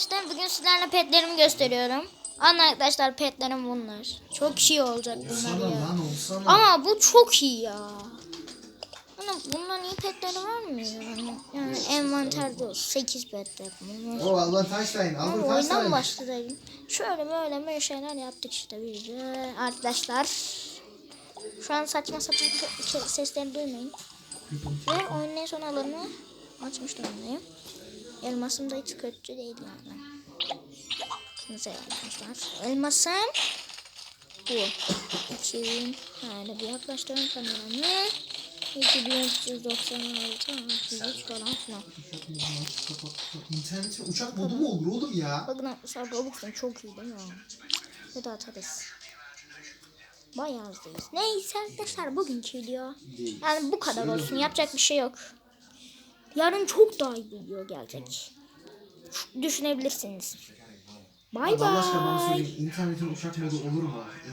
arkadaşlar bugün sizlerle petlerimi gösteriyorum. Anne arkadaşlar petlerim bunlar. Çok iyi olacak bunlar Olsana ya. lan olsana. Ama bu çok iyi ya. Ana bundan iyi petleri var mı yani? Yani envanterde olsun. 8 pet yapmamız. O Albert Einstein. Ama Albert oyundan Einstein. başlayalım. Şöyle böyle böyle şeyler yaptık işte biz de. Arkadaşlar. Şu an saçma sapan sesleri duymayın. Ve oyunun en son alanını açmış durumdayım. Elmasım da hiç kötü değil yani. Güzel arkadaşlar. Elmasım bu. 2000 yani bir yaklaştırın kameramı. 2396 63 falan filan. İnternete uçak modu mu olur oğlum ya? Bakın arkadaşlar Robux'un çok iyi değil mi? Ya da atarız. Bayağı hızlıyız. Neyse arkadaşlar bugünkü video. Yani bu kadar olsun. Yapacak bir şey yok. Yarın çok daha iyi video gelecek. Düşünebilirsiniz. Bay Allah aşkına bana bay. söyleyin. İnternetin uçak modu olur mu?